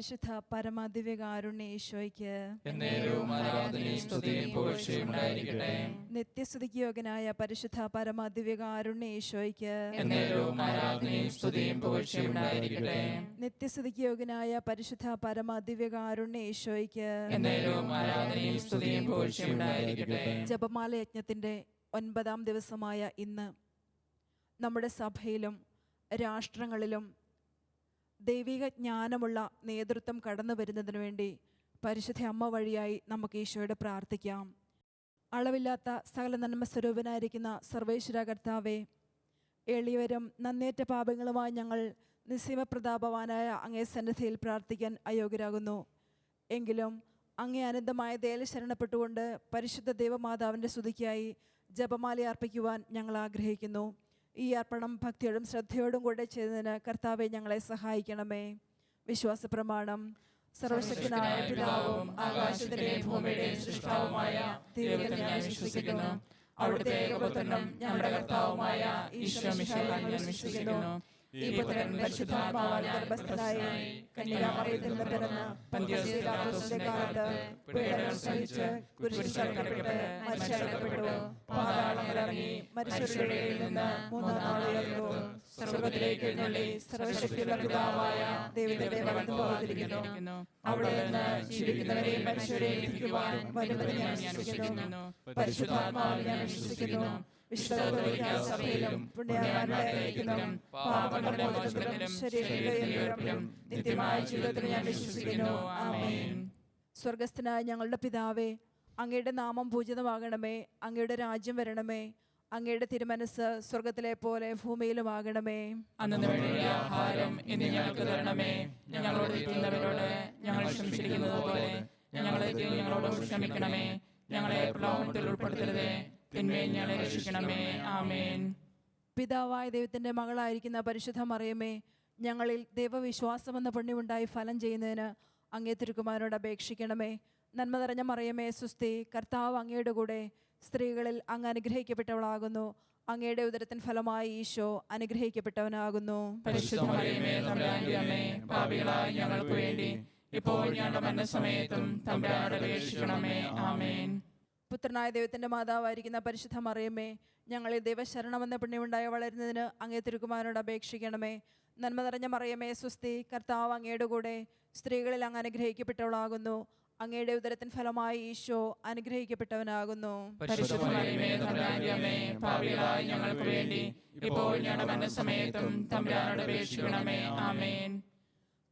പരിശുദ്ധ ഈശോയ്ക്ക് ഉണ്ടായിരിക്കട്ടെ. നിത്യസ്തുതിക്ക് യോഗ്യനായ പരിശുദ്ധ ഈശോയ്ക്ക് പുകഴ്ചയും ഉണ്ടായിരിക്കട്ടെ. നിത്യസ്തുതിക്ക് യോഗ്യനായ പരിശുദ്ധ ഈശോയ്ക്ക് സ്തുതിയും പുകഴ്ചയും ജപമാല യജ്ഞത്തിന്റെ ഒൻപതാം ദിവസമായ ഇന്ന് നമ്മുടെ സഭയിലും രാഷ്ട്രങ്ങളിലും ദൈവിക ജ്ഞാനമുള്ള നേതൃത്വം കടന്നു വരുന്നതിന് വേണ്ടി പരിശുദ്ധ അമ്മ വഴിയായി നമുക്ക് ഈശോയോട് പ്രാർത്ഥിക്കാം. അളവില്ലാത്ത സകല നന്മ സ്വരൂപനായിരിക്കുന്ന സർവേശ്വര കർത്താവെ എളിയവരും നന്നേറ്റ പാപങ്ങളുമായി ഞങ്ങൾ നിസ്സീമപ്രതാപവാനായ അങ്ങേ സന്നിധിയിൽ പ്രാർത്ഥിക്കാൻ അയോഗ്യരാകുന്നു. എങ്കിലും അങ്ങേ അനന്തമായ ദയയിൽ ശരണപ്പെട്ടുകൊണ്ട് പരിശുദ്ധ ദേവമാതാവിന്റെ സ്തുതിക്കായി ജപമാല അർപ്പിക്കുവാൻ ഞങ്ങൾ ആഗ്രഹിക്കുന്നു. ഈ അർപ്പണം ഭക്തിയോടും ശ്രദ്ധയോടും കൂടെ ചെയ്തതിന് കർത്താവെ ഞങ്ങളെ സഹായിക്കണമേ. വിശ്വാസ പ്രമാണം സർവശക്തനായ പിതാവും ആകാശത്തിലെ ഭൂമിയുടെ സൃഷ്ടാവുമായ ദൈവത്തിൽ ഞാൻ വിശ്വസിക്കുന്നു. അവിടുത്തെ ഏകപുത്രനും ഞങ്ങളുടെ കർത്താവുമായ ഈശോ മിശിഹായിൽ ഞാൻ വിശ്വസിക്കുന്നു. ഈ പുത്രൻ നിന്ന് വിശ്വസിക്കുന്നു. ആമേൻ. സ്വർഗസ്ഥനായ ഞങ്ങളുടെ പിതാവേ അങ്ങയുടെ നാമം പൂജിതമാകണമേ അങ്ങയുടെ രാജ്യം വരണമേ അങ്ങയുടെ തിരുമനസ് സ്വർഗത്തിലെ പോലെ ഭൂമിയിലും ആകണമേ ആഹാരം ഞങ്ങൾക്ക് തരണമേ. ഞങ്ങൾ ഞങ്ങളെ ഞങ്ങളോട് ക്ഷമിക്കണമേ. ഞങ്ങളെ പ്രലോഭനത്തിൽ ഉൾപ്പെടുത്തരുതേ. തിന്മയെ ഞങ്ങളെ രക്ഷിക്കണമേ. ആമേൻ. പിതാവായ ദൈവത്തിന്റെ മകളായിരിക്കുന്ന പരിശുദ്ധ മറിയമേ ഞങ്ങളിൽ ദൈവവിശ്വാസം ദൈവവിശ്വാസമെന്ന പുണ്യമുണ്ടായി ഫലം ചെയ്യുന്നതിന് അങ്ങേ തിരുക്കുമാരോട് അപേക്ഷിക്കണമേ. നന്മ നിറഞ്ഞ മറിയമേ സുസ്തി കർത്താവ് അങ്ങയുടെ കൂടെ സ്ത്രീകളിൽ അങ്ങ് അനുഗ്രഹിക്കപ്പെട്ടവളാകുന്നു. അങ്ങയുടെ ഉദരത്തിൻ ഫലമായി ഈശോ അനുഗ്രഹിക്കപ്പെട്ടവനാകുന്നു. ഞങ്ങൾക്ക് വേണ്ടി ഇപ്പോൾ ഞങ്ങളുടെ മരണസമയത്തും തമ്പുരാനോട് അപേക്ഷിക്കണമേ. ആമേൻ. പുത്രനായ ദൈവത്തിന്റെ മാതാവായിരിക്കുന്ന പരിശുദ്ധ മറിയമ്മേ ഞങ്ങളെ ദൈവശരണമെന്ന പുണ്യമുണ്ടായി വളരുന്നതിന് അങ്ങേ തിരുക്കുമാരനോട് അപേക്ഷിക്കണമേ. നന്മ നിറഞ്ഞ മറിയമേ സുസ്തി കർത്താവ് അങ്ങയുടെ കൂടെ സ്ത്രീകളിൽ അങ്ങ് അനുഗ്രഹിക്കപ്പെട്ടവളാകുന്നു. അങ്ങയുടെ ഉദരത്തിൻ ഫലമായി ഈശോ അനുഗ്രഹിക്കപ്പെട്ടവനാകുന്നു. ഞങ്ങൾക്ക് വേണ്ടി ഇപ്പോൾ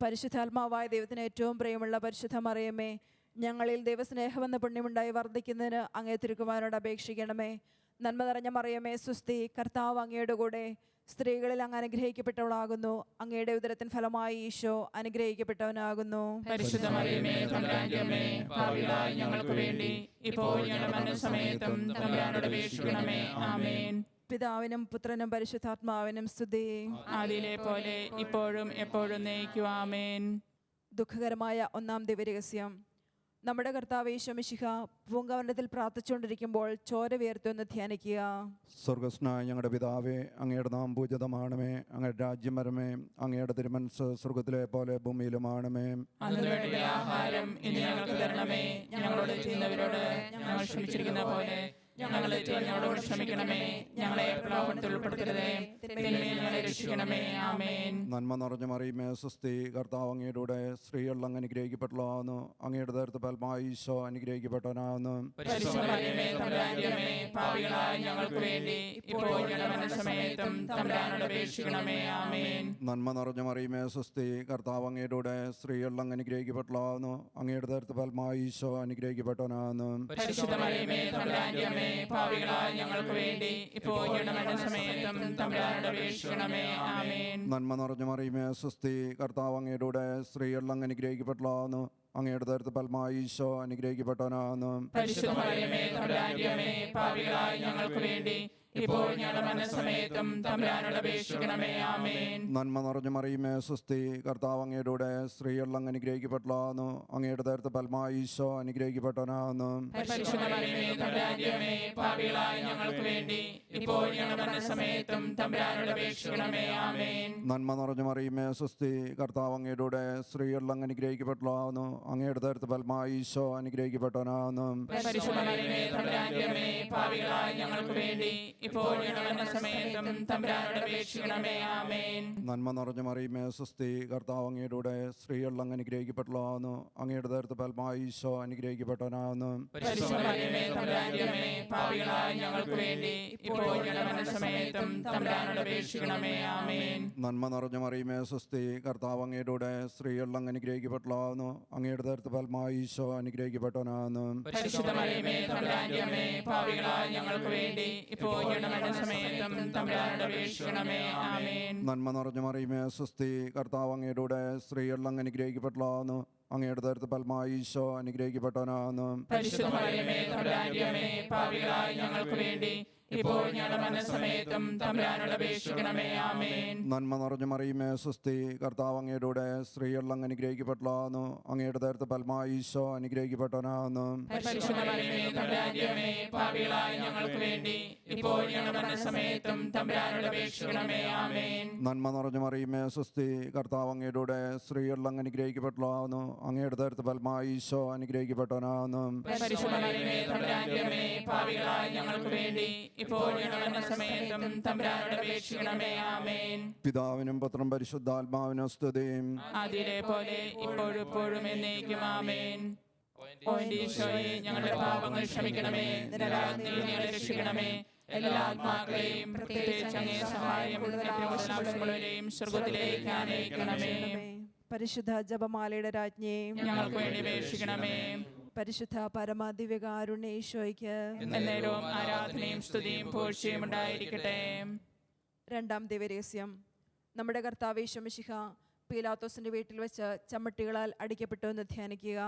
പരിശുദ്ധാത്മാവായ ദൈവത്തിന് ഏറ്റവും പ്രിയമുള്ള പരിശുദ്ധ മറിയമ്മേ ഞങ്ങളിൽ ദൈവസ്നേഹമെന്ന പുണ്യമുണ്ടായി വർദ്ധിക്കുന്നതിന് അങ്ങേ തിരുക്കുമാരോട് അപേക്ഷിക്കണമേ. നന്മ നിറഞ്ഞ മറിയമേ സുസ്തി കർത്താവ് അങ്ങയുടെ കൂടെ സ്ത്രീകളിൽ അങ്ങ് അനുഗ്രഹിക്കപ്പെട്ടവളാകുന്നു. അങ്ങയുടെ ഉദരത്തിൻ ഫലമായി ഈശോ അനുഗ്രഹിക്കപ്പെട്ടവനാകുന്നു. ഞങ്ങൾക്ക് വേണ്ടി ഇപ്പോൾ അപേക്ഷിക്കണമേ. ആമേൻ. പിതാവിനും പുത്രനും പരിശുദ്ധാത്മാവിനും സ്തുതി. ആദിയിലെ പോലെ ഇപ്പോഴും എപ്പോഴും നയിക്കുവാമേൻ ദുഃഖകരമായ ഒന്നാം ദിവ്യരഹസ്യം നമ്മുടെ കർത്താവ് യേശുമിശിഹ പൂങ്കവനത്തിൽ പ്രാർത്ഥിച്ചുകൊണ്ടിരിക്കുമ്പോൾ ചോര വേർത്തൊന്ന് ധ്യാനിക്കുക. സ്വർഗസ്നായ ഞങ്ങളുടെ പിതാവേ അങ്ങയുടെ നാം പൂജിതമാണമേ. അങ്ങയുടെ രാജ്യം വരമേ അങ്ങയുടെ തിരുമനസ് സ്വർഗത്തിലെ പോലെ ഭൂമിയിലുമാണമേ. ആഹാരം ഇനി ഞങ്ങൾക്ക് തരണമേ. ഞങ്ങളോട് ചെയ്യുന്നവരോട് ഞങ്ങൾ ക്ഷമിച്ചിരിക്കുന്ന പോലെ ഞങ്ങളെ ഞങ്ങളോട് ക്ഷമിക്കണമേ. ഞങ്ങളെ പ്രലോഭനത്തിൽ ഉൾപ്പെടുത്തരുതേ. തിന്മയിൽ ഞങ്ങളെ രക്ഷിക്കണമേ. ആമേൻ. നന്മ നിറഞ്ഞ മറിയുമേ. സുസ്തി കർത്താവ് അങ്ങയുടെ സ്ത്രീകളിൽ അങ്ങ് അനുഗ്രഹിക്കപ്പെട്ടതാവുന്നു അങ്ങയുടെ നേരത്തെ ഫലമായി ഈശോ അനുഗ്രഹിക്കപ്പെട്ടവനാവുന്നു. ഞങ്ങൾക്ക് വേണ്ടി ഇപ്പോൾ നന്മ നിറഞ്ഞ മറിയുമേ. സുസ്തി കർത്താവ് അങ്ങയുടെ സ്ത്രീകളിൽ അങ്ങ് അനുഗ്രഹിക്കപ്പെട്ടതാവുന്നു അങ്ങയുടെ നേരത്തെ ഈശോ അനുഗ്രഹിക്കപ്പെട്ടവനാവുന്നു. പരിശുദ്ധ മറിയമേ അമ്മേ ഞങ്ങൾക്ക് വേണ്ടി ഇപ്പോൾ ഞങ്ങളുടെ മരണസമയത്തും തമ്പുരാനോട് അപേക്ഷിക്കണമേ. ആമേൻ. നന്മ നിറഞ്ഞു മറിയുമേ സുസ്തി കർത്താവ് അങ്ങയുടെ സ്ത്രീകളിൽ അങ്ങ് അനുഗ്രഹിക്കപ്പെട്ടതാവുന്നു അങ്ങയുടെ തരത്ത് ഫലമായി ഈശോ നന്മ നിറഞ്ഞു മറിയുമേ സുസ്തി കർത്താവ് അങ്ങയുടെ സ്ത്രീകളിൽ അങ്ങ് അനുഗ്രഹിക്കപ്പെട്ടു അങ്ങയുടെ തരത്ത് പൽമായ ഈശോ നന്മ നിറഞ്ഞു മറിയുമേ സുസ്തി കർത്താവ് അങ്ങയുടെ സ്ത്രീകളിൽ അങ്ങ് അനുഗ്രഹിക്കപ്പെട്ടതാകുന്നു അങ്ങയുടെ നേരത്തെ പൽമായ ഈശോ അനുഗ്രഹിക്കപ്പെട്ടവനാകുന്നു. നന്മ നിറഞ്ഞ മറിയുമേ സുസ്തി കർത്താവ് അങ്ങയുടെ സ്ത്രീകൾ അങ്ങ് അനുഗ്രഹിക്കപ്പെട്ടതാകുന്നു അങ്ങയുടെ തരത്ത് ഈശോ അനുഗ്രഹിക്കപ്പെട്ടവനാകുന്നു. നന്മ നിറഞ്ഞ മറിയുമേ സുസ്തി കർത്താവ് അങ്ങയുടെ സ്ത്രീകൾ അങ്ങ് അനുഗ്രഹിക്കപ്പെട്ടതാകുന്നു അങ്ങയുടെ നേരത്തെ പൽമായ ഈശോ പാപികളായ ഞങ്ങൾക്ക് വേണ്ടി ഇപ്പോൾ നന്മ നിറഞ്ഞു മറിയുമേ സ്വസ്തി കർത്താവ് അങ്ങയുടെ സ്ത്രീകളിൽ അങ്ങ് അനുഗ്രഹിക്കപ്പെട്ടതാകുന്നു അങ്ങയുടെ തരത്ത് പൽമായ ഈശോ ഞങ്ങൾക്ക് വേണ്ടി ഇപ്പോൾ ഞങ്ങളുടെ മനസ്സമയത്തും തമ്പുരാനോട് അപേക്ഷിക്കണമേ. ആമേൻ. നന്മ നിറഞ്ഞ മറിയുമേ സുസ്തി കർത്താവ് അങ്ങയുടെ സ്ത്രീകളിൽ അങ്ങ് അനുഗ്രഹിക്കപ്പെട്ടാന്ന് അങ്ങയുടെ നേരത്ത് പൽമായ ഈശോ പാപികളായ ഞങ്ങൾക്ക് വേണ്ടി ഇപ്പോൾ ഞങ്ങളുടെ മനസ്സമയത്തും തമ്പുരാനോട് അപേക്ഷിക്കണമേ. ആമേൻ. നന്മ നിറഞ്ഞ മറിയുമേ സുസ്തി കർത്താവ് അങ്ങയുടെ സ്ത്രീകളിൽ അങ്ങ് അനുഗ്രഹിക്കപ്പെട്ടാന്ന് അങ്ങയുടെ നേരത്ത് പൽമായ ഈശോ പാപികളായ ഞങ്ങൾക്ക് വേണ്ടി ഇപ്പോൾ ഞങ്ങളുടെ മനസ്സമയത്തും തമ്പുരാനോട് അപേക്ഷിക്കണമേ. ആമേൻ. പിതാവിനും പുത്രം പരിശുദ്ധാത്മാവിനും സ്തുതിയും. അതിലെ പോലെ ഇപ്പോഴും എപ്പോഴും എന്നേക്കും. ആമേൻ. ഈശോയെ ഞങ്ങളുടെ പാപങ്ങൾ ക്ഷമിക്കണമേ. ഞങ്ങളെ രക്ഷിക്കണമേ. എല്ലാ ആത്മാക്കളെയും പ്രത്യേകിച്ച് അങ്ങേ സഹായം ആവശ്യമുള്ളവരെയും സ്വർഗത്തിലേക്ക് ആനയിക്കണമേ. പരിശുദ്ധ ജപമാലയുടെ രാജ്ഞിയെയും ഞങ്ങൾക്ക് വേണ്ടി അപേക്ഷിക്കണമേ. പരിശുദ്ധ പരമാധിവികാരുണ്യ ഈശോയ്ക്ക് എന്നേരവും ആരാധനയും സ്തുതിയും പൂഴ്ചയും ഉണ്ടായിരിക്കട്ടെ. രണ്ടാം ദിവരഹസ്യം നമ്മുടെ കർത്താവ് ഈശോമിശിഹ പീലാത്തോസിന്റെ വീട്ടിൽ വെച്ച് ചമ്മട്ടികളാൽ അടിക്കപ്പെട്ടു എന്ന് ധ്യാനിക്കുക.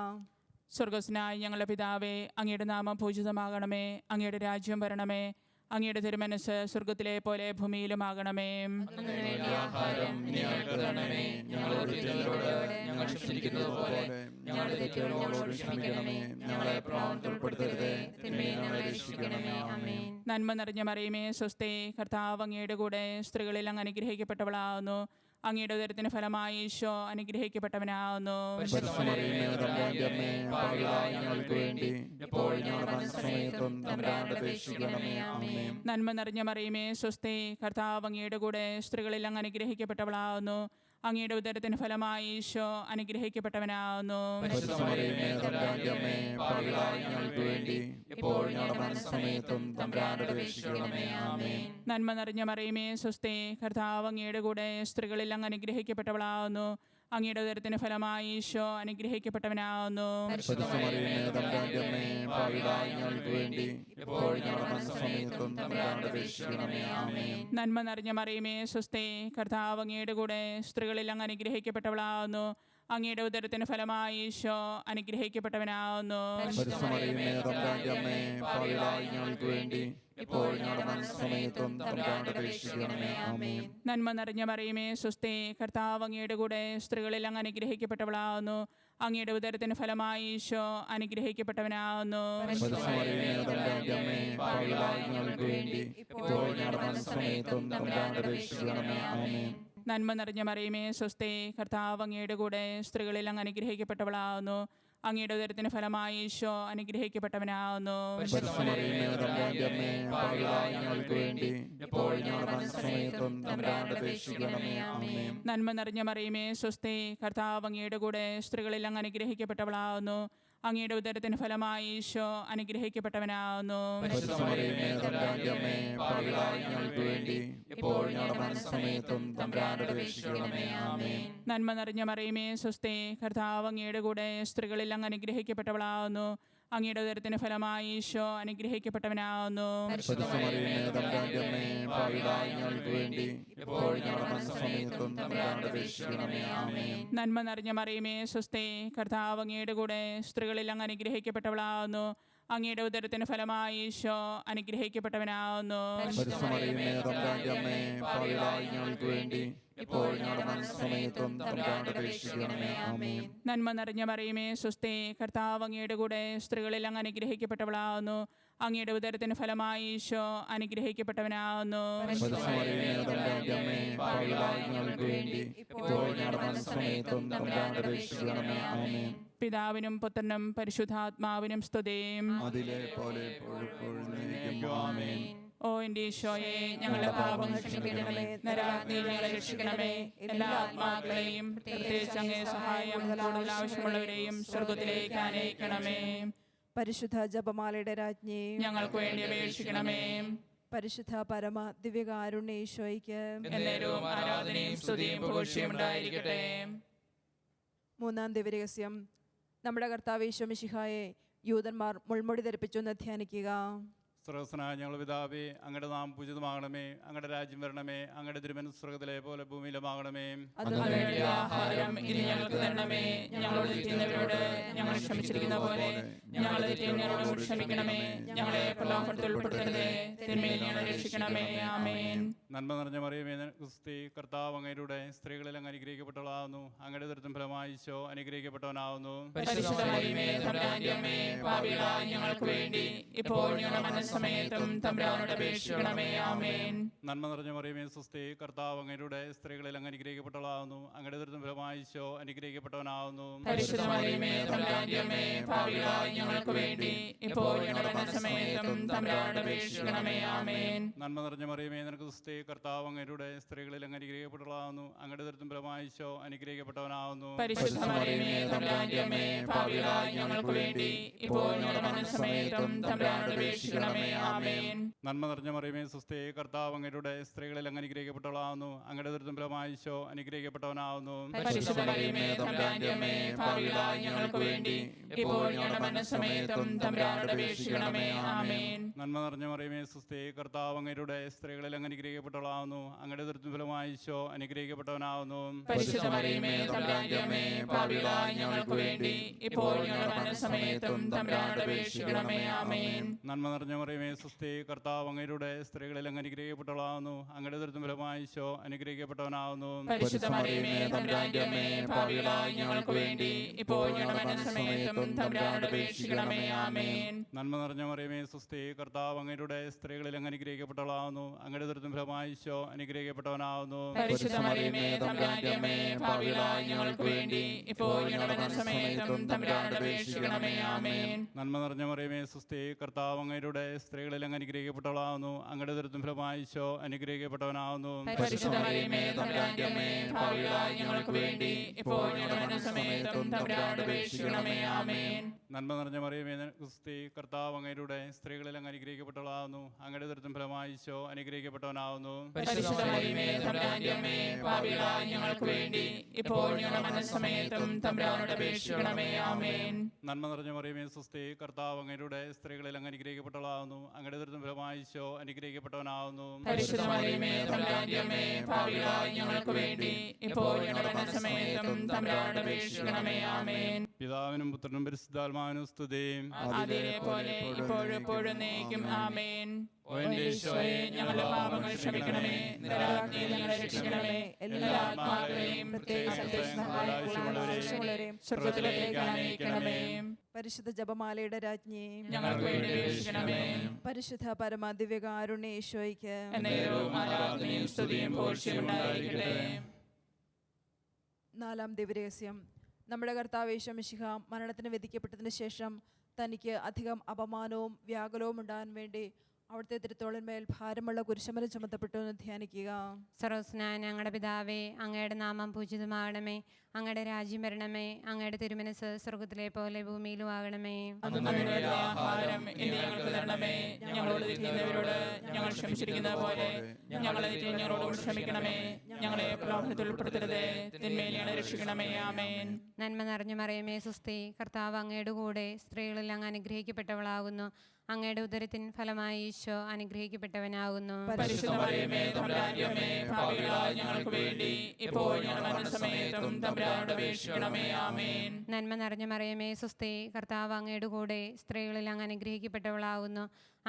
സ്വർഗസ്നായി ഞങ്ങളുടെ പിതാവേ അങ്ങയുടെ നാമം പൂജിതമാകണമേ അങ്ങയുടെ രാജ്യം വരണമേ അങ്ങയുടെ തിരുമനസ് സ്വർഗത്തിലെ പോലെ ഭൂമിയിലുമാകണമേ. നന്മ നിറഞ്ഞ മറിയുമേ സ്വസ്തി കർത്താവ് അങ്ങയുടെ കൂടെ സ്ത്രീകളിൽ അങ്ങ് അനുഗ്രഹിക്കപ്പെട്ടവളാവുന്നു. അങ്ങയുടെ ഉദരത്തിന് ഫലമായി ഈശോ അനുഗ്രഹിക്കപ്പെട്ടവനാവുന്നു നന്മ നിറഞ്ഞ മറിയുമേ സ്വസ്തി കർത്താവ് അങ്ങയുടെ കൂടെ സ്ത്രീകളിൽ അങ്ങ് അനുഗ്രഹിക്കപ്പെട്ടവളാവുന്നു അങ്ങയുടെ ഉദരത്തിന് ഫലമായി ഈശോ അനുഗ്രഹിക്കപ്പെട്ടവനാവുന്നു നന്മ നിറഞ്ഞ മറിയമേ സ്വസ്തി കർത്താവ് അങ്ങയുടെ കൂടെ സ്ത്രീകളിൽ അങ്ങ് അനുഗ്രഹിക്കപ്പെട്ടവളാവുന്നു അങ്ങയുടെ ഉദരത്തിന് ഫലമായി ഈശോ അനുഗ്രഹിക്കപ്പെട്ടവനാവുന്നു. നന്മ നിറഞ്ഞ മറിയുമേ സ്വസ്ഥേ കർത്താവ് അങ്ങയുടെ കൂടെ സ്ത്രീകളിൽ അങ്ങ് അനുഗ്രഹിക്കപ്പെട്ടവളാവുന്നു. അങ്ങയുടെ ഉദരത്തിന് ഫലമായി ഈശോ അനുഗ്രഹിക്കപ്പെട്ടവനാവുന്നു. ഇപ്പോൾ ഞങ്ങളുടെ ആമേൻ. നന്മ നിറഞ്ഞ മറിയമേ സ്വസ്തി കർത്താവ് അങ്ങയുടെ കൂടെ സ്ത്രീകളിൽ അങ്ങ് അനുഗ്രഹിക്കപ്പെട്ടവളാവുന്നു. അങ്ങയുടെ ഉദരത്തിന് ഫലമായി ഈശോ അനുഗ്രഹിക്കപ്പെട്ടവനാവുന്നു. വേണ്ടി. ഇപ്പോൾ ഞങ്ങളുടെ ആമേൻ. നന്മ നിറഞ്ഞ മറിയമേ സ്വസ്തി കർത്താവ് അങ്ങയുടെ കൂടെ സ്ത്രീകളിൽ അങ്ങ് അനുഗ്രഹിക്കപ്പെട്ടവളാവുന്നു. അങ്ങയുടെ ഉദരത്തിന് ഫലമായി ഈശോ അനുഗ്രഹിക്കപ്പെട്ടവനാവുന്നു നന്മ നിറഞ്ഞ മറിയുമേ സ്വസ്തി കർത്താവ് അങ്ങയുടെ കൂടെ സ്ത്രീകളിൽ അങ്ങ് അനുഗ്രഹിക്കപ്പെട്ടവളാവുന്നു അങ്ങയുടെ ഉദരത്തിന് ഫലമായി ഈശോ അനുഗ്രഹിക്കപ്പെട്ടവനാവുന്നു. നന്മ നിറഞ്ഞ മറിയമേ സ്വസ്തി കർത്താവ് അങ്ങയുടെ കൂടെ സ്ത്രീകളിൽ അങ്ങ് അനുഗ്രഹിക്കപ്പെട്ടവളാവുന്നു. അങ്ങയുടെ ഉദരത്തിന് ഫലമായി ഈശോ അനുഗ്രഹിക്കപ്പെട്ടവനാവുന്നു. നന്മ നിറഞ്ഞ മറിയമേ സ്വസ്ഥേ കർത്താവ് അങ്ങയുടെ കൂടെ സ്ത്രീകളിൽ അങ്ങ് അനുഗ്രഹിക്കപ്പെട്ടവളാവുന്നു. അങ്ങയുടെ ഉദരത്തിന് ഫലമായി ഈശോ അനുഗ്രഹിക്കപ്പെട്ടവനാവുന്നു. നന്മ നിറഞ്ഞ മറിയമേ സുസ്ഥേ കർത്താവ് അങ്ങയുടെ കൂടെ സ്ത്രീകളിൽ അങ്ങ് അനുഗ്രഹിക്കപ്പെട്ടവളാവുന്നു. അങ്ങയുടെ ഉദരത്തിന് ഫലമായി ഈശോ അനുഗ്രഹിക്കപ്പെട്ടവനാവുന്നു. ഇപ്പോൾ പിതാവിനും പുത്രനും പരിശുദ്ധാത്മാവിനും സ്തുതിയും. അതിലെ പോലെ ഓ എന്റെ ഈശോയെ ഞങ്ങളുടെ പാപം ക്ഷമിക്കണമേ. നരാഗ്നിയിൽ രക്ഷിക്കണമേ. എല്ലാ ആത്മാക്കളെയും പ്രത്യേകിച്ച് അങ്ങേ സഹായം കൂടുതൽ ആവശ്യമുള്ളവരെയും സ്വർഗത്തിലേക്ക് അനയിക്കണമേ പരിശുദ്ധ ജപമാലയുടെ രാജ്ഞി ഞങ്ങൾക്ക് വേണ്ടി അപേക്ഷിക്കണമേ. പരിശുദ്ധ പരമ ദിവ്യകാരുണ്യ ഈശോയ്ക്ക് എന്നേരവും ആരാധനയും സ്തുതിയും പുകഴ്ചയും ഉണ്ടായിരിക്കട്ടെ മൂന്നാം ദിവ്യരഹസ്യം. നമ്മുടെ കർത്താവ് ഈശോമിശിഹായെ യൂതന്മാർ മുൾമുടി ധരിപ്പിച്ചു എന്ന് ധ്യാനിക്കുക. സ്രോതസ്സനായ ഞങ്ങൾ പിതാവേ അങ്ങയുടെ നാം പൂജിതമാകണമേ അങ്ങയുടെ രാജ്യം വരണമേ അങ്ങയുടെ തിരുമന സ്വർഗത്തിലെ പോലെ ഭൂമിയിലുമാകണമേ. ഞങ്ങൾ ക്ഷമിച്ചിരിക്കുന്ന പോലെ ക്ഷമിക്കണമേ. ഞങ്ങളെ ഉൾപ്പെടുത്തരുതേ. രക്ഷിക്കണമേ. ആമേൻ. നന്മ നിറഞ്ഞ മറിയമേ ക്രിസ്തി കർത്താവ് അങ്ങയുടെ സ്ത്രീകളിൽ അങ്ങ് അനുഗ്രഹിക്കപ്പെട്ടവളാകുന്നു അങ്ങയുടെ ദുരിതം ഫലമായി ഈശോ അനുഗ്രഹിക്കപ്പെട്ടവനാവുന്നു. പരിശുദ്ധ മറിയമേ തമ്പുരാന്റെ അമ്മേ പാപികളായ ഞങ്ങൾക്ക് വേണ്ടി ഇപ്പോൾ ഞങ്ങളുടെ മനസ്സമയത്തും തമ്പുരാനോട് അപേക്ഷിക്കണമേ. ആമേൻ. നന്മ നിറഞ്ഞ മറിയമേ സ്വസ്തി കർത്താവ് അങ്ങയുടെ സ്ത്രീകളിൽ അങ്ങ് അനുഗ്രഹിക്കപ്പെട്ടവളാകുന്നു അങ്ങയുടെ ദുരിതം ഫലമായി ഈശോ അനുഗ്രഹിക്കപ്പെട്ടവനാവുന്നു. ഞങ്ങൾക്ക് വേണ്ടി ഇപ്പോൾ തമ്പുരാനോട് അപേക്ഷിക്കണമേ. ആമേൻ. നന്മ നിറഞ്ഞ മറിയമേ നിനക്ക് സ്വസ്തി കർത്താവ് അങ്ങയുടെ സ്ത്രീകളിൽ അങ്ങ് അനുഗ്രഹിക്കപ്പെട്ടവളാകുന്നു അങ്ങയുടെ ദുരിതം ഫലമായി ഈശോ അനുഗ്രഹിക്കപ്പെട്ടവനാവുന്നു. ഞങ്ങൾക്ക് വേണ്ടി ഇപ്പോൾ ഞങ്ങളുടെ മനസ്സമയത്തും തമ്പുരാനോട് അപേക്ഷിക്കണമേ. നന്മ നിറഞ്ഞ മറിയമേ സുസ്ഥേ കർത്താവ് അങ്ങയുടെ സ്ത്രീകളിൽ അങ്ങ് അനുഗ്രഹിക്കപ്പെട്ടവളാവുന്നു. അങ്ങയുടെ ദുരിതം ഫലമായി ഈശോ അനുഗ്രഹിക്കപ്പെട്ടവനാവുന്നു. നന്മ നിറഞ്ഞ മറിയമേ സുസ്ഥേ കർത്താവ് അങ്ങയുടെ സ്ത്രീകളിൽ അങ്ങ് അനുഗ്രഹിക്കപ്പെട്ടവളാവുന്നു. അങ്ങയുടെ ദുരിതം ഫലമായി ഈശോ അനുഗ്രഹിക്കപ്പെട്ടവനാവുന്നു. പരിശുദ്ധ മറിയമേ തമ്പുരാന്റെ അമ്മേ പാപികളായ ഞങ്ങൾക്ക് വേണ്ടി ഇപ്പോൾ ഞങ്ങളുടെ മനസ്സമയത്തും തമ്പുരാനോട് അപേക്ഷിക്കണമേ ആമേൻ. നന്മ നിറഞ്ഞ മറിയമേ സുസ്ഥേ കർത്താവ് അങ്ങയുടെ സ്ത്രീകളിൽ അങ്ങ് അനുഗ്രഹിക്കപ്പെട്ടവളാവുന്നു. അങ്ങയുടെ ദുരിതം ഫലമായി ഈശോ അനുഗ്രഹിക്കപ്പെട്ടവനാവുന്നു. പരിശുദ്ധ മറിയമേ തമ്പുരാന്റെ അമ്മേ പാപികളായ ഞങ്ങൾക്ക് വേണ്ടി ഇപ്പോൾ ഞങ്ങളുടെ സമയത്തും തമ്പുരാനോട് അപേക്ഷിക്കണമേ. ആമേൻ. നന്മ നിറഞ്ഞ മറിയമേ സുസ്ഥേ കർത്താവ് അങ്ങയുടെ സ്ത്രീകളിൽ അങ്ങ് അനുഗ്രഹിക്കപ്പെട്ടവളാവുന്നു. അങ്ങയുടെ ദുരിതം ഫലമായി ഈശോ അനുഗ്രഹിക്കപ്പെട്ടവനാവുന്നു. പരിശുദ്ധ മറിയമേ തമ്പുരാന്റെ അമ്മേ പാപികളായ ഞങ്ങൾക്ക് വേണ്ടി ഇപ്പോൾ ഞങ്ങളുടെ സമയത്തും തമ്പുരാനോട് അപേക്ഷിക്കണമേ. ആമേൻ. നന്മ നിറഞ്ഞ മറിയമേ സുസ്ഥേ കർത്താവ് അങ്ങയുടെ സ്ത്രീകളിൽ അങ്ങ് അനുഗ്രഹിക്കപ്പെട്ടവളാവുന്നു. അങ്ങയുടെ ദുരിതം ഫലമായിച്ചോ അനുഗ്രഹിക്കപ്പെട്ടവനാവുന്നു നന്മ നിറഞ്ഞ മറിയമേ ക്രിസ്തി കർത്താവ് അങ്ങയുടെ സ്ത്രീകളിൽ അങ്ങ് അനുഗ്രഹിക്കപ്പെട്ടവളാവുന്നു. അങ്ങയുടെ ദുരിതം ഫലമായിച്ചോ അനുഗ്രഹിക്കപ്പെട്ടവനാവുന്നു നന്മ നിറഞ്ഞ മറിയമേ സുസ്തി കർത്താവ് അങ്ങയുടെ സ്ത്രീകളിൽ അങ്ങ് അനുഗ്രഹിക്കപ്പെട്ടവളാവുന്നു. അങ്ങയുടെ ദുരിതം ഫലമായി ഈശോ അനുഗ്രഹിക്കപ്പെട്ടവനാവുന്നു പിതാവിനും പുത്രനും പരിശുദ്ധാത്മാവിനും സ്തുതിയും ഞങ്ങളുടെ പാപങ്ങൾ ക്ഷമിക്കണമേ. ഞങ്ങളെ രക്ഷിക്കണമേ. എല്ലാ ആത്മാക്കളെയും പ്രത്യേകിച്ച് ആവശ്യമുള്ളവരെയും സ്വർഗത്തിലേക്ക് അനയിക്കണമേ പരിശുദ്ധ ജപമാലയുടെ രാജ്ഞി. പരിശുദ്ധ പരമാദിവ്യകാരുണ്യേശോയ്ക്ക്. നാലാം ദിവരഹസ്യം നമ്മുടെ കർത്താവ് യേശോമിശിഹ മരണത്തിന് വിധിക്കപ്പെട്ടതിന് ശേഷം തനിക്ക് അധികം അപമാനവും വ്യാകുലവും ഉണ്ടാകാൻ വേണ്ടി അവിടുത്തെ തിരുത്തോളിന്മേൽ ഭാരമുള്ള കുരിശമരം ചുമത്തപ്പെട്ടു എന്ന് ധ്യാനിക്കുക. സർവസ്ന ഞങ്ങളുടെ പിതാവേ അങ്ങയുടെ നാമം പൂജിതമാകണമേ അങ്ങയുടെ രാജ്യം വരണമേ അങ്ങയുടെ തിരുമനസ് സ്വർഗത്തിലെ പോലെ ഭൂമിയിലും ആകണമേ. ഞങ്ങൾ ക്ഷമിച്ചിരിക്കുന്ന പോലെ ഞങ്ങളെ ഞങ്ങളോട് ക്ഷമിക്കണമേ. ഞങ്ങളെ പ്രലോഭനത്തിൽ ഉൾപ്പെടുത്തരുതേ. തിന്മയിൽ ഞങ്ങളെ രക്ഷിക്കണമേ. ആമേൻ. നന്മ നിറഞ്ഞു മറിയമേ സുസ്തി കർത്താവ് അങ്ങയുടെ കൂടെ സ്ത്രീകളിൽ അങ്ങ് അനുഗ്രഹിക്കപ്പെട്ടവളാകുന്നു. അങ്ങയുടെ ഉദരത്തിൻ ഫലമായി ഈശോ അനുഗ്രഹിക്കപ്പെട്ടവനാകുന്നു. നന്മ നിറഞ്ഞ മറിയമേ സുസ്ഥി കർത്താവ് അങ്ങയുടെ കൂടെ സ്ത്രീകളിൽ അങ്ങ് അനുഗ്രഹിക്കപ്പെട്ടവളാകുന്നു.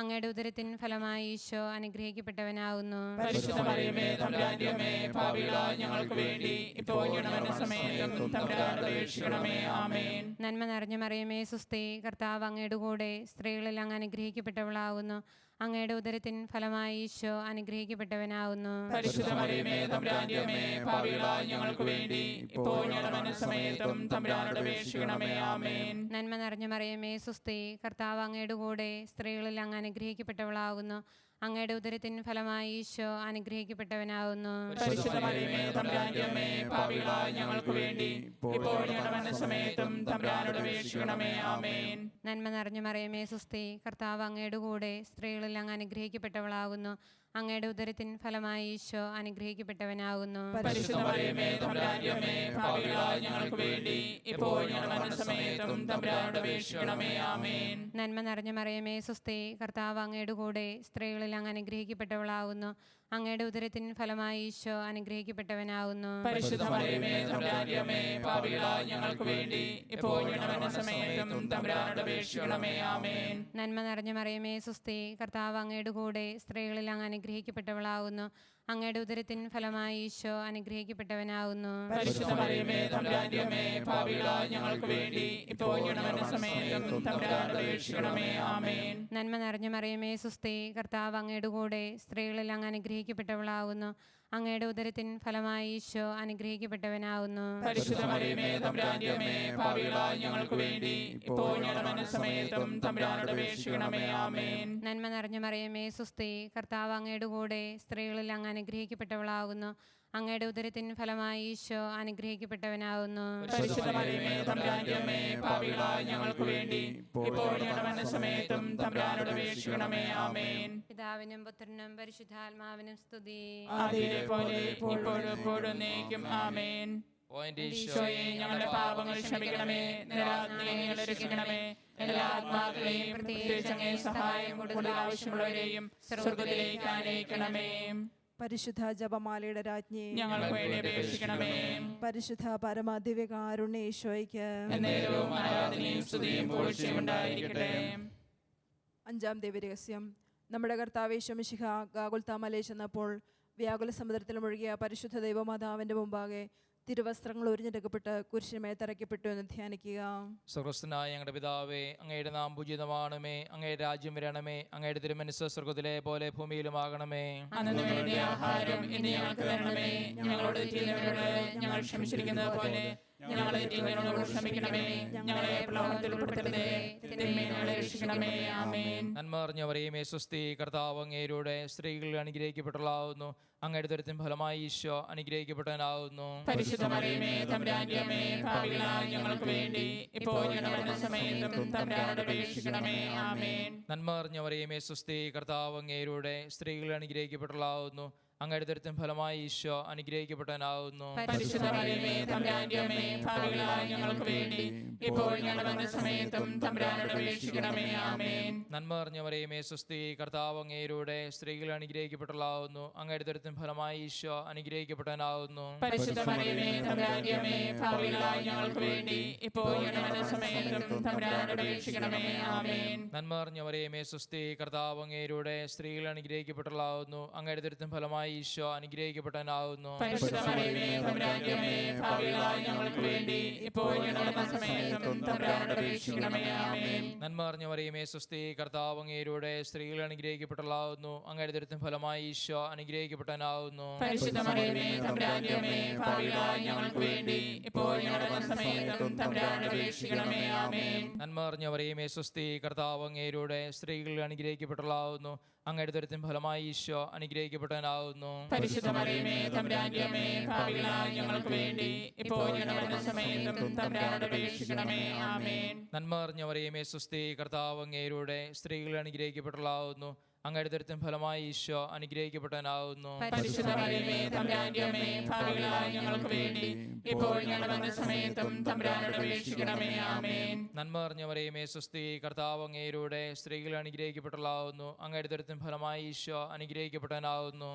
അങ്ങയുടെ ഉദരത്തിൻ ഫലമായി ഈശോ അനുഗ്രഹിക്കപ്പെട്ടവനാകുന്നു. ഞങ്ങൾക്ക് വേണ്ടി ഇപ്പോൾ നന്മ നിറഞ്ഞ മറിയമേ സുസ്ഥി കർത്താവ് അങ്ങയുടെ കൂടെ സ്ത്രീകളിൽ അങ്ങ് അനുഗ്രഹിക്കപ്പെട്ടവളാകുന്നു. അങ്ങയുടെ ഉദരത്തിൻ ഫലമായി ഈശോ ഞങ്ങൾക്ക് വേണ്ടി ഇപ്പോൾ ഞങ്ങളുടെ മരണസമയത്തും തമ്പുരാനോട് അപേക്ഷിക്കണമേ ആമേൻ. നന്മ നിറഞ്ഞ മറിയമേ സുസ്ഥി കർത്താവ് അങ്ങയുടെ കൂടെ സ്ത്രീകളിൽ അങ്ങ് അനുഗ്രഹിക്കപ്പെട്ടവളാകുന്നു അങ്ങയുടെ ഉദരത്തിൻ ഫലമായി ഈശോ അനുഗ്രഹിക്കപ്പെട്ടവനാകുന്നു ഞങ്ങൾക്ക് വേണ്ടി നന്മ നിറഞ്ഞു മറിയമേ സുസ്ഥി കർത്താവ് അങ്ങയുടെ കൂടെ സ്ത്രീകളിൽ അങ്ങ് അനുഗ്രഹിക്കപ്പെട്ടവളാകുന്നു അങ്ങയുടെ ഉദരത്തിൻ ഫലമായി ഈശോ അനുഗ്രഹിക്കപ്പെട്ടവനാകുന്നു. നന്മ നിറഞ്ഞ മറിയമേ സുസ്ഥി കർത്താവ് അങ്ങയുടെ കൂടെ സ്ത്രീകളിൽ അങ്ങ് അനുഗ്രഹിക്കപ്പെട്ടവളാകുന്നു. അങ്ങയുടെ ഉദരത്തിൻ ഫലമായി ഈശോ അനുഗ്രഹിക്കപ്പെട്ടവനാകുന്നു ഞങ്ങൾക്ക് വേണ്ടി ഇപ്പോൾ നന്മ നിറഞ്ഞ മറിയമേ സുസ്ഥി കർത്താവ് അങ്ങയുടെ കൂടെ സ്ത്രീകളിൽ അങ്ങ് അനുഗ്രഹിക്കപ്പെട്ടവളാകുന്നു അങ്ങയുടെ ഉദരത്തിൻ ഫലമായി ഈശോ അനുഗ്രഹിക്കപ്പെട്ടവനാകുന്നു ഞങ്ങൾക്ക് വേണ്ടി ഇപ്പോൾ നന്മ നിറഞ്ഞ മറിയമേ സുസ്ഥി കർത്താവ് അങ്ങയുടെ കൂടെ സ്ത്രീകളിൽ അങ്ങ് അനുഗ്രഹിക്കപ്പെട്ടവളാകുന്നു അങ്ങയുടെ ഉദരത്തിൻ ഫലമായി ഈശോ അനുഗ്രഹിക്കപ്പെട്ടവനാകുന്നു ഞങ്ങൾക്ക് വേണ്ടി ഇപ്പോൾ ഞങ്ങളുടെ മരണസമയത്തും തമ്പുരാനോട് അപേക്ഷിക്കണമേ ആമേൻ. നന്മ നിറഞ്ഞ മറിയമേ സുസ്ഥി കർത്താവ് അങ്ങയുടെ കൂടെ സ്ത്രീകളിൽ അങ്ങ് അനുഗ്രഹിക്കപ്പെട്ടവളാകുന്നു അങ്ങയുടെ ഉദരത്തിൻ ഫലമായി ഈശോ അനുഗ്രഹിക്കപ്പെട്ടവനാവുന്നു. ഞങ്ങൾക്ക് വേണ്ടി പിതാവിനും പുത്രനും പരിശുദ്ധാത്മാവിനും സ്തുതി. ആദിയിലെ പോലെ ഇപ്പോഴും എപ്പോഴും നീക്കും ആമേൻ. ഈശോയെ ഞങ്ങളുടെ പാപങ്ങൾ ക്ഷമിക്കണമേ നിരാജ്ഞയെ രക്ഷിക്കണമേ. എല്ലാ ആത്മാക്കളെയും പ്രത്യേകിച്ച് സഹായം കൂടുതൽ ആവശ്യമുള്ളവരെയും സ്വർഗത്തിലേക്ക് ആനയിക്കണമേ. പരിശുദ്ധ ജപമാലയുടെ രാജ്ഞി. ഞങ്ങൾക്ക് വേണ്ടി അപേക്ഷിക്കണമേ. പരിശുദ്ധ പരമാധിവികാരുണ്യ അഞ്ചാം ദേവരഹസ്യം നമ്മുടെ കർത്താവേശമിശിഹ ഗാകുൽത്ത മലയിൽ ചെന്നപ്പോൾ വ്യാകുല സമുദ്രത്തിൽ മുഴുകിയ പരിശുദ്ധ ദൈവമാതാവിന്റെ മുമ്പാകെ തിരുവസ്ത്രങ്ങൾ ഉരിഞ്ഞെടുക്കപ്പെട്ട് കുരിശിന്മേൽ തറയ്ക്കപ്പെട്ടു എന്ന് ധ്യാനിക്കുക. സ്വർഗസ്ഥനായ ഞങ്ങളുടെ പിതാവേ അങ്ങയുടെ നാം പൂജിതമാണമേ അങ്ങയുടെ രാജ്യം വരണമേ അങ്ങയുടെ തിരുമനസ് സ്വർഗത്തിലെ പോലെ ഭൂമിയിലും ആകണമേ ആഹാരം ഞങ്ങളോട് ഞങ്ങൾ ക്ഷമിച്ചിരിക്കുന്നത് പോലെ ഞങ്ങളെ ക്ഷമിക്കണമേ. ഞങ്ങളെ പ്രലോഭനത്തിൽ ഉൾപ്പെടുത്തരുതേ രക്ഷിക്കണമേ. ആമേൻ. നന്മ അറിഞ്ഞവരെയും യേശുസ്തി കർത്താവ് അങ്ങേരുടെ സ്ത്രീകൾ അനുഗ്രഹിക്കപ്പെട്ടുള്ളാവുന്നു അങ്ങയുടെ ദുരിതം ഫലമായി ഈശോ അനുഗ്രഹിക്കപ്പെട്ടവനാവുന്നു. ഞങ്ങൾക്ക് വേണ്ടി ഇപ്പോൾ ഞങ്ങളുടെ തമ്പുരാനോട് അപേക്ഷിക്കണമേ. ആമേൻ. നന്മ അറിഞ്ഞവരെയും യേശുസ്തി കർത്താവ് അങ്ങേരുടെ സ്ത്രീകൾ അങ്ങയുടെ ദുരിതം ഫലമായി ഈശോ മറിയമേ ഞങ്ങൾക്ക് വേണ്ടി ഇപ്പോൾ ഞങ്ങളുടെ സമയത്തും നന്മ അറിഞ്ഞവരെയും യേശുസ്തി കർത്താവ് അങ്ങേരുടെ സ്ത്രീകൾ അനുഗ്രഹിക്കപ്പെട്ടവളാവുന്നു അങ്ങയുടെ ദുരിതം ഫലമായി ഈശോ മറിയമേ ഞങ്ങൾക്ക് വേണ്ടി ഇപ്പോൾ ഞങ്ങളുടെ സമയത്തും നന്മ അറിഞ്ഞവരെയും യേശുസ്തി കർത്താവ് അങ്ങേരുടെ സ്ത്രീകൾ അനുഗ്രഹിക്കപ്പെട്ടവളാവുന്നു അങ്ങയുടെ ദുരിതം ഫലമായി ഈശോ അനുഗ്രഹിക്കപ്പെട്ടവനാവുന്നു നന്മ പറഞ്ഞു പറയുമേ സ്വസ്തി കർത്താവ് അങ്ങേരുടെ സ്ത്രീകൾ അനുഗ്രഹിക്കപ്പെട്ടുള്ളാവുന്നു അങ്ങയുടെ ദുരിതം ഫലമായി ഈശോ അനുഗ്രഹിക്കപ്പെട്ടവനാവുന്നു നന്മ പറഞ്ഞു പറയുമേ സ്വസ്തി കർത്താവ് അങ്ങേരുടെ സ്ത്രീകൾ അനുഗ്രഹിക്കപ്പെട്ടുള്ളാവുന്നു അങ്ങയുടെ ദുരത്തിന് ഫലമായി ഈശോ അനുഗ്രഹിക്കപ്പെട്ടവനാകുന്നു. പരിശുദ്ധ മറിയമേ തമ്പുരാന്റെ അമ്മേ ഭാവികളായ ഞങ്ങൾക്ക് വേണ്ടി ഇപ്പോൾ ഞങ്ങളുടെ സമയത്തും തമ്പുരാനോട് അപേക്ഷിക്കണമേ ആമേൻ. നന്മ അറിഞ്ഞവരെയുമേ സുസ്ഥി കർത്താവ് അങ്ങേരുടെ സ്ത്രീകൾ അനുഗ്രഹിക്കപ്പെട്ടവളാകുന്നു അങ്ങയുടെ ദുരിതത്തിൻ ഫലമായി ഈശോ അനുഗ്രഹിക്കപ്പെട്ടവനാകുന്നു. നന്മ അറിഞ്ഞ സ്വസ്തി കർത്താവ് അങ്ങേരൂടെ സ്ത്രീകൾ അനുഗ്രഹിക്കപ്പെട്ടവളാകുന്നു അങ്ങയുടെ ദുരിതത്തിൻ ഫലമായി ഈശോ അനുഗ്രഹിക്കപ്പെട്ടവനാകുന്നു.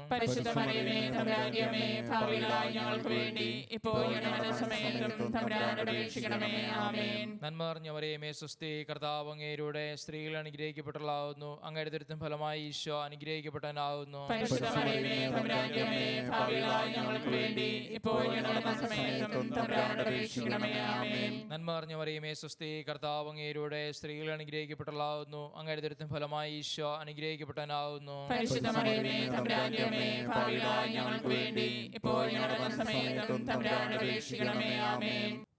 നന്മ അറിഞ്ഞ സ്വസ്തി കർത്താവ് അങ്ങേരൂടെ സ്ത്രീകൾ അനുഗ്രഹിക്കപ്പെട്ടവളാകുന്നു അങ്ങയുടെ ദുരിതത്തിൻ ഫലമായി ഈശോ അനുഗ്രഹിക്കപ്പെട്ടവനാകുന്നു. നന്മ അറിഞ്ഞ പറയുമേ സ്വസ്തി കർത്താവ് അങ്ങേരുടെ സ്ത്രീകൾ അനുഗ്രഹിക്കപ്പെട്ടവളാകുന്നു. അങ്ങയുടെ തരത്തിന് ഫലമായി ഈശോ അനുഗ്രഹിക്കപ്പെട്ടവനാകുന്നു.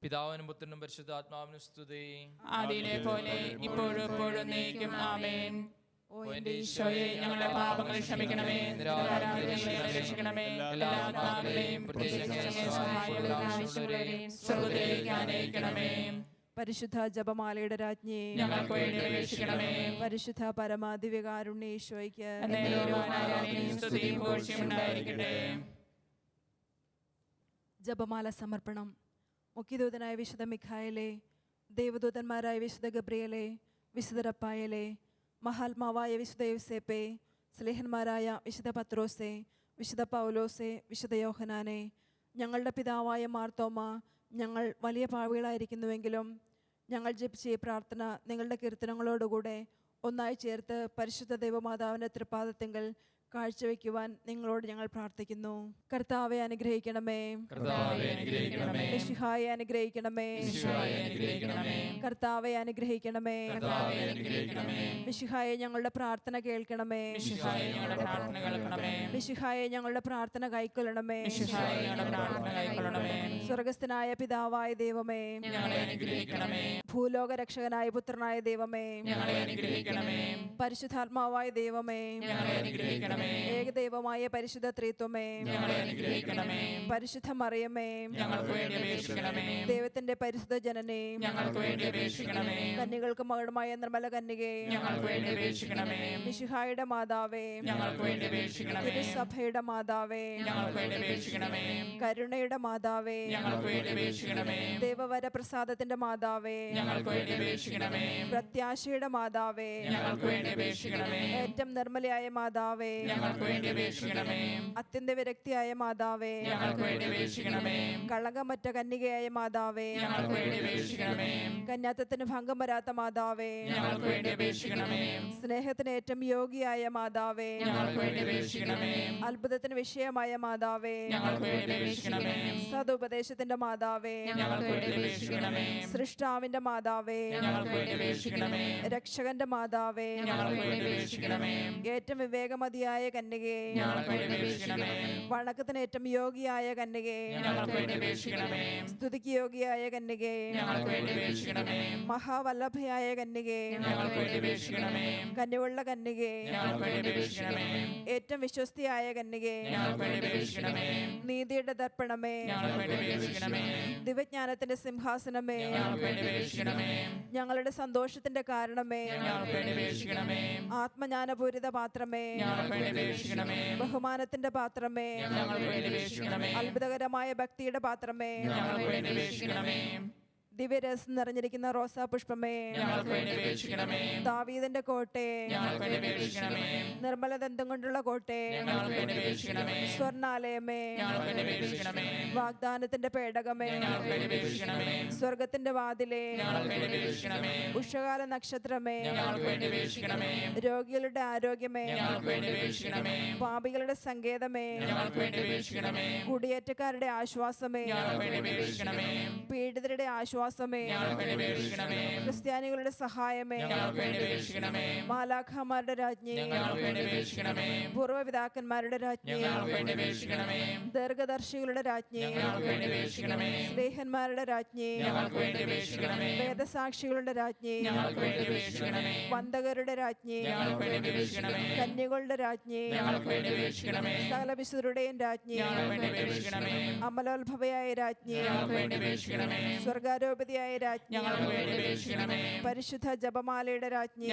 പിതാവിനും പുത്രനും പരിശുദ്ധാത്മാവിനും സ്തുതി. അതിനെ പോലെ ഇപ്പോഴും എപ്പോഴും നീക്കും ആമേൻ. ഓ എന്റെ ഈശോയെ ഞങ്ങളുടെ പാപങ്ങൾ ക്ഷമിക്കണമേ രക്ഷിക്കണമേ എല്ലാ ആത്മാക്കളെയും പരിശുദ്ധ ജപമാലയുടെ രാജ്ഞി ഞങ്ങൾക്ക് വേണ്ടി അപേക്ഷിക്കണമേ. പരിശുദ്ധ പരമാധിവികാരുണ്യേശ്വയ്ക്ക് ജപമാല സമർപ്പണം. മുഖ്യദൂതനായ വിശുദ്ധ മിഖായലെ ദേവദൂതന്മാരായ വിശുദ്ധ ഗബ്രിയലെ വിശുദ്ധ റപ്പായലെ മഹാത്മാവായ വിശുദ്ധ യുസേപ്പെ സ്ലേഹന്മാരായ വിശുദ്ധ പത്രോസെ വിശുദ്ധ പൗലോസെ വിശുദ്ധ യോഹനാനെ ഞങ്ങളുടെ പിതാവായ മാർത്തോമ ഞങ്ങൾ വലിയ പാവികളായിരിക്കുന്നുവെങ്കിലും ഞങ്ങൾ ജപിച്ച ഈ പ്രാർത്ഥന നിങ്ങളുടെ കീർത്തനങ്ങളോടുകൂടെ ഒന്നായി ചേർത്ത് പരിശുദ്ധ ദൈവമാതാവിന്റെ തൃപ്പാദത്തിങ്കൽ കാഴ്ചവെക്കുവാൻ നിങ്ങളോട് ഞങ്ങൾ പ്രാർത്ഥിക്കുന്നു. കർത്താവെ അനുഗ്രഹിക്കണമേ. കർത്താവേ അനുഗ്രഹിക്കണമേ. കർത്താവെ അനുഗ്രഹിക്കണമേ. മിശിഹായെ ഞങ്ങളുടെ പ്രാർത്ഥന കേൾക്കണമേ. മിശിഹായെ ഞങ്ങളുടെ പ്രാർത്ഥന കൈക്കൊള്ളണമേ. സ്വർഗസ്ഥനായ പിതാവായ ദൈവമേ. ഭൂലോക രക്ഷകനായ പുത്രനായ ദൈവമേ. പരിശുദ്ധാത്മാവായ ദൈവമേ. ഏകദൈവമായ പരിശുദ്ധ ത്രിത്വമേ. പരിശുദ്ധ മറിയമേ ദൈവത്തിന്റെ പരിശുദ്ധ ജനനേ. കന്യകൾക്ക് മകളുമായ നിർമ്മല കന്യകേ. മിശിഹായുടെ മാതാവേ. സഭയുടെ മാതാവേ. കരുണയുടെ മാതാവേ. ദേവവര പ്രസാദത്തിന്റെ മാതാവേ. പ്രത്യാശയുടെ മാതാവേ. ഏറ്റവും നിർമ്മലയായ മാതാവേ. ഞങ്ങൾക്ക് വേണ്ടി അപേക്ഷിക്കണമേ. അത്യന്ത വിരക്തിയായ മാതാവേ. ഞങ്ങൾക്ക് വേണ്ടി അപേക്ഷിക്കണമേ. കളങ്കമറ്റ കന്യകയായ മാതാവേ. ഞങ്ങൾക്ക് വേണ്ടി അപേക്ഷിക്കണമേ. കന്യാത്തത്തിന് ഭംഗം വരാത്ത മാതാവേ. ഞങ്ങൾക്ക് വേണ്ടി അപേക്ഷിക്കണമേ. സ്നേഹത്തിന് ഏറ്റവും യോഗിയായ മാതാവേ. ഞങ്ങൾക്ക് വേണ്ടി അപേക്ഷിക്കണമേ. അത്ഭുതത്തിന് വിഷയമായ മാതാവേ. ഞങ്ങൾക്ക് വേണ്ടി അപേക്ഷിക്കണമേ. സതുപദേശത്തിന്റെ മാതാവേ. ഞങ്ങൾക്ക് വേണ്ടി അപേക്ഷിക്കണമേ. സൃഷ്ടാവിന്റെ മാതാവേ. ഞങ്ങൾക്ക് വേണ്ടി അപേക്ഷിക്കണമേ. രക്ഷകന്റെ മാതാവേ. ഞങ്ങൾക്ക് വേണ്ടി അപേക്ഷിക്കണമേ. ഏറ്റവും വിവേകമതിയായ കന്യകേ ഞങ്ങൾക്ക് വേണ്ടി അപേക്ഷിക്കണമേ വണക്കത്തിന് ഏറ്റവും യോഗിയായ കന്യകേ ഞങ്ങൾക്ക് വേണ്ടി അപേക്ഷിക്കണമേ സ്തുതിക്ക് യോഗ്യയായ കന്യകേ ഞങ്ങൾക്ക് വേണ്ടി അപേക്ഷിക്കണമേ മഹാവല്ലഭയായ കന്യകേ ഞങ്ങൾക്ക് വേണ്ടി അപേക്ഷിക്കണമേ കന്യവുള്ള കന്യകേ ഞങ്ങൾക്ക് വേണ്ടി അപേക്ഷിക്കണമേ ഏറ്റവും വിശ്വസ്തിയായ കന്യകേ ഞങ്ങൾക്ക് വേണ്ടി അപേക്ഷിക്കണമേ നീതിയുടെ ദർപ്പണമേ ഞങ്ങൾക്ക് വേണ്ടി അപേക്ഷിക്കണമേ ദിവജ്ഞാനത്തിന്റെ സിംഹാസനമേ ഞങ്ങൾക്ക് വേണ്ടി അപേക്ഷിക്കണമേ ഞങ്ങളുടെ സന്തോഷത്തിന്റെ കാരണമേ ഞങ്ങൾക്ക് വേണ്ടി അപേക്ഷിക്കണമേ ആത്മജ്ഞാനപൂരിത പാത്രമേ ഞങ്ങൾക്ക് വേണ്ടി ബഹുമാനത്തിന്റെ പാത്രമേ. അത്ഭുതകരമായ ഭക്തിയുടെ പാത്രമേ. ദിവ്യരസം നിറഞ്ഞിരിക്കുന്ന റോസാ പുഷ്പമേ ദാവീദിന്റെ കോട്ടെ നിർമ്മല ദന്തം കൊണ്ടുള്ള കോട്ടെ സ്വർണാലയമേ വാഗ്ദാനത്തിന്റെ പേടകമേ സ്വർഗത്തിന്റെ വാതിലേ ഉഷകാല നക്ഷത്രമേ രോഗികളുടെ ആരോഗ്യമേ പാപികളുടെ സങ്കേതമേ കുടിയേറ്റക്കാരുടെ ആശ്വാസമേ പീഡിതരുടെ ആശ്വാസമേ അപേക്ഷിക്കണമേ ക്രിസ്ത്യാനികളുടെ സഹായമേ മാലാഖമാരുടെ രാജ്ഞി പൂർവപിതാക്കന്മാരുടെ രാജ്ഞി ദീർഘദർശികളുടെ രാജ്ഞി സ്നേഹന്മാരുടെ രാജ്ഞി വേദസാക്ഷികളുടെ രാജ്ഞി വന്ദകരുടെ രാജ്ഞി കന്യകളുടെ രാജ്ഞി സകല വിശുദ്ധരുടെയും രാജ്ഞി ഞങ്ങൾക്ക് വേണ്ടി അപേക്ഷിക്കണമേ അമലോത്ഭവയായ രാജ്ഞി ഞങ്ങൾക്ക് സ്വർഗാരോപതിയായ രാജ്ഞി. പരിശുദ്ധ ജപമാലയുടെ രാജ്ഞി.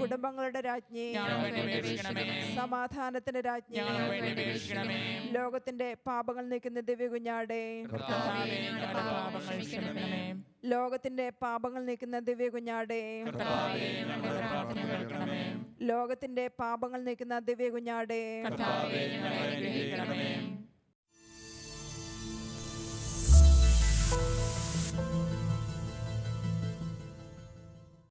കുടുംബങ്ങളുടെ രാജ്ഞി. സമാധാനത്തിന്റെ രാജ്ഞി. ലോകത്തിന്റെ പാപങ്ങൾ നീക്കുന്ന ദിവ്യകുഞ്ഞാടെ. പാപങ്ങൾ ക്ഷമിക്കണമേ ലോകത്തിന്റെ പാപങ്ങൾ നീക്കുന്ന ദിവ്യ കുഞ്ഞാടെ ഞങ്ങളുടെ പ്രാർത്ഥന കേൾക്കണമേ. ലോകത്തിന്റെ പാപങ്ങൾ നീക്കുന്ന ദിവ്യ കുഞ്ഞാടെ